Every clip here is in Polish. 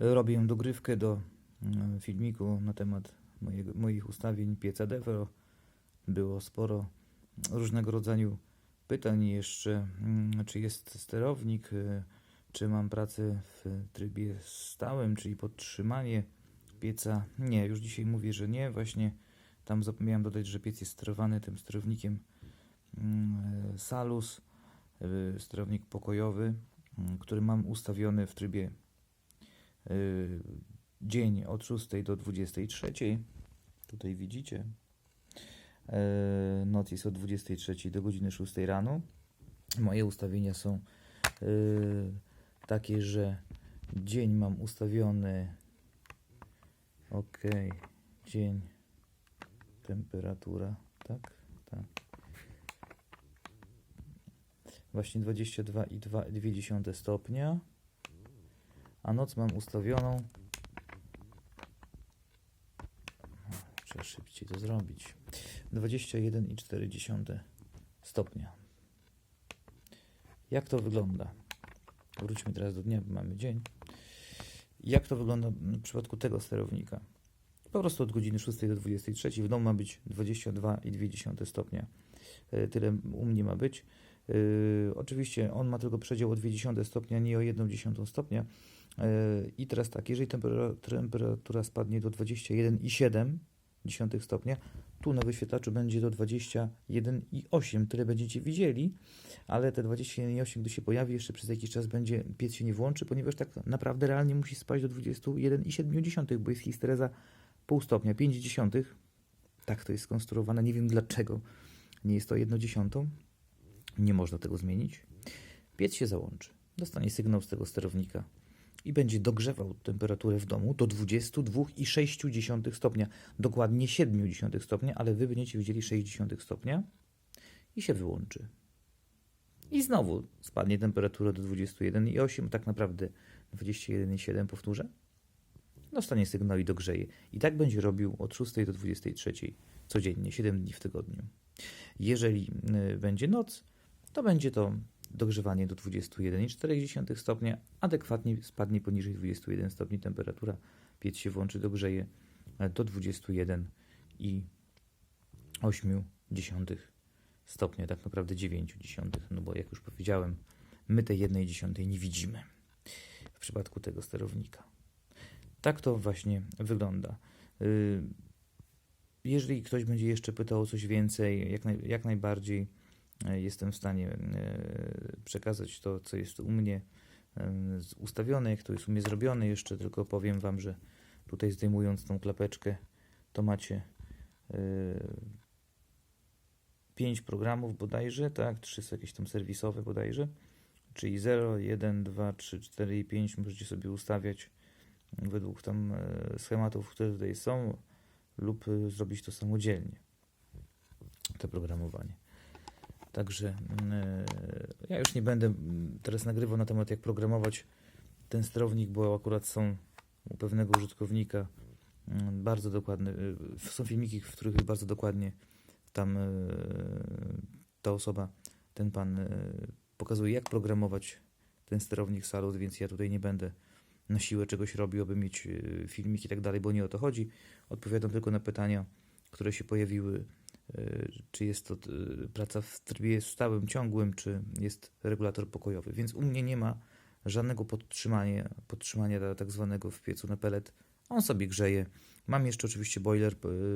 Robię dogrywkę do mm, filmiku na temat mojego, moich ustawień Devro. Było sporo różnego rodzaju pytań jeszcze, mm, czy jest sterownik, y, czy mam pracę w trybie stałym, czyli podtrzymanie pieca. Nie, już dzisiaj mówię, że nie. Właśnie tam zapomniałem dodać, że piec jest sterowany tym sterownikiem mm, Salus, y, sterownik pokojowy, mm, który mam ustawiony w trybie y, dzień od 6 do 23. Tutaj widzicie. E, Noc jest od 23 do godziny 6 rano. Moje ustawienia są y, takie, że dzień mam ustawiony. Ok, dzień, temperatura, tak, tak. Właśnie 22,2 stopnia. A noc mam ustawioną. Trzeba szybciej to zrobić. 21,4 stopnia. Jak to wygląda? Wróćmy teraz do dnia, bo mamy dzień. Jak to wygląda w przypadku tego sterownika? Po prostu od godziny 6 do 23 w domu ma być 22,2 stopnia. E, Tyle u mnie ma być. Yy, oczywiście on ma tylko przedział o 0,2 stopnia, nie o 1,1 stopnia. I teraz tak, jeżeli tempera- temperatura spadnie do 21,7 stopnia, tu na wyświetlaczu będzie do 21,8. Tyle będziecie widzieli, ale te 21,8, gdy się pojawi, jeszcze przez jakiś czas będzie piec się nie włączy, ponieważ tak naprawdę realnie musi spaść do 21,7, bo jest histereza pół stopnia, 5 dziesiątych. Tak to jest skonstruowane. Nie wiem dlaczego nie jest to 1 dziesiątą. Nie można tego zmienić. Piec się załączy. Dostanie sygnał z tego sterownika i będzie dogrzewał temperaturę w domu do 22,6 stopnia. Dokładnie 0,7 stopnia, ale wy będziecie widzieli 0,6 stopnia i się wyłączy. I znowu spadnie temperatura do 21,8, tak naprawdę 21,7 powtórzę. Dostanie sygnał i dogrzeje. I tak będzie robił od 6 do 23 codziennie, 7 dni w tygodniu. Jeżeli y, będzie noc, to będzie to dogrzewanie do 21,4 stopnia, adekwatnie spadnie poniżej 21 stopni temperatura, piec się włączy, dogrzeje e, do 21,8 stopnia, tak naprawdę 9 dziesiątych, no bo jak już powiedziałem, my tej 1 dziesiątej nie widzimy w przypadku tego sterownika. Tak to właśnie wygląda. Y, Jeżeli ktoś będzie jeszcze pytał o coś więcej, jak, naj, jak najbardziej e, jestem w stanie e, przekazać to, co jest u mnie e, ustawione, jak to jest u mnie zrobione. Jeszcze tylko powiem Wam, że tutaj zdejmując tą klapeczkę, to macie 5 programów bodajże, tak, 3 są jakieś tam serwisowe bodajże, czyli 0, 1, 2, 3, 4 i 5 możecie sobie ustawiać według tam e, schematów, które tutaj są, lub e, zrobić to samodzielnie, to programowanie. Także mm, ja już nie będę teraz nagrywał na temat, jak programować ten sterownik, bo akurat są u pewnego użytkownika mm, bardzo dokładne. e, Są filmiki, w których bardzo dokładnie tam e, ta osoba, ten pan e, pokazuje, jak programować ten sterownik Salus, więc ja tutaj nie będę na siłę czegoś robił, aby mieć e, filmik i tak dalej, bo nie o to chodzi. Odpowiadam tylko na pytania, które się pojawiły, czy jest to e, praca w trybie stałym, ciągłym, czy jest regulator pokojowy. Więc u mnie nie ma żadnego podtrzymania, podtrzymania ta- tak zwanego w piecu na pelet. On sobie grzeje. Mam jeszcze oczywiście boiler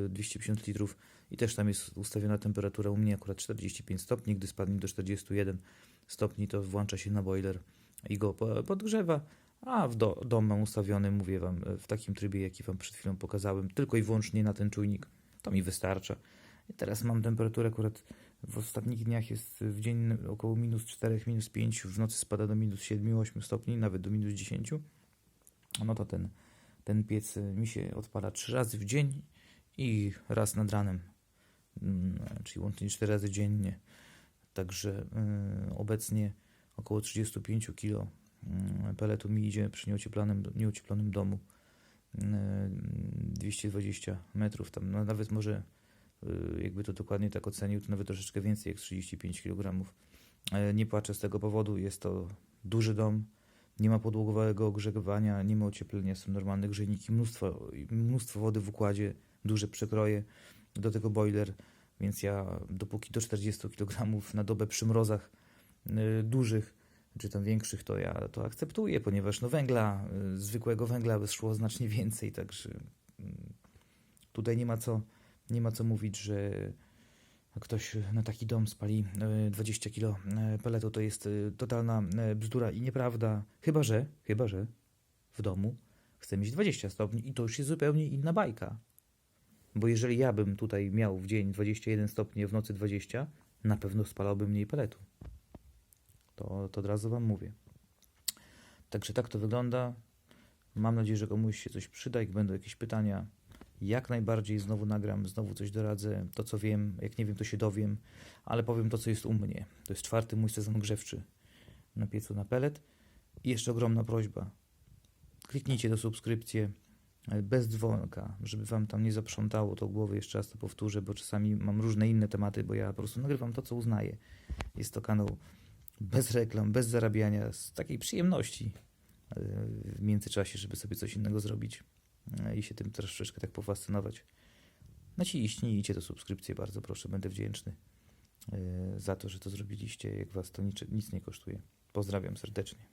e, 250 litrów i też tam jest ustawiona temperatura u mnie akurat 45 stopni. Gdy spadnie do 41 stopni, to włącza się na boiler i go po- podgrzewa. A w do, dom mam ustawiony, mówię wam, w takim trybie, jaki wam przed chwilą pokazałem, tylko i wyłącznie na ten czujnik. To mi wystarcza. Teraz mam temperaturę akurat w ostatnich dniach jest w dzień około minus 4, minus 5, w nocy spada do minus 7, 8 stopni, nawet do minus 10. No to ten, ten piec y, mi się odpala 3 razy w dzień i raz nad ranem, Mm, czyli łącznie 4 razy dziennie. Także y, obecnie około 35 kg Mm, peletu mi idzie przy nieocieplonym, nieocieplonym domu. Mm, 220 metrów, tam no nawet może y, jakby to dokładnie tak ocenił, to nawet troszeczkę więcej jak 35 kg. E, Nie płaczę z tego powodu, jest to duży dom, nie ma podłogowego ogrzewania, nie ma ocieplenia, są normalne grzejniki, mnóstwo, mnóstwo wody w układzie, duże przekroje, do tego boiler, więc ja dopóki do 40 kg na dobę przy mrozach y, dużych, czy tam większych, to ja to akceptuję, ponieważ no węgla, y, zwykłego węgla by szło znacznie więcej, także mm, tutaj nie ma co, nie ma co mówić, że ktoś na taki dom spali y, 20 kg peletu, to jest y, totalna bzdura i nieprawda, chyba że, chyba że w domu chcę mieć 20 stopni i to już jest zupełnie inna bajka. Bo jeżeli ja bym tutaj miał w dzień 21 stopni, w nocy 20, na pewno spalałbym mniej peletu. To, to od razu Wam mówię. Także tak to wygląda. Mam nadzieję, że komuś się coś przyda. Jak będą jakieś pytania, jak najbardziej znowu nagram, znowu coś doradzę. To, co wiem, jak nie wiem, to się dowiem, ale powiem to, co jest u mnie. To jest czwarty mój sezon grzewczy na piecu na pelet. I jeszcze ogromna prośba. Kliknijcie do subskrypcji ale bez dzwonka, żeby wam tam nie zaprzątało to głowy, jeszcze raz to powtórzę, bo czasami mam różne inne tematy, bo ja po prostu nagrywam to, co uznaję. Jest to kanał bez reklam, bez zarabiania, z takiej przyjemności e, w międzyczasie, żeby sobie coś innego zrobić e, i się tym troszeczkę tak pofascynować. Naciśnijcie to subskrypcję, bardzo proszę, będę wdzięczny e, za to, że to zrobiliście, jak was to nic, nic nie kosztuje. Pozdrawiam serdecznie.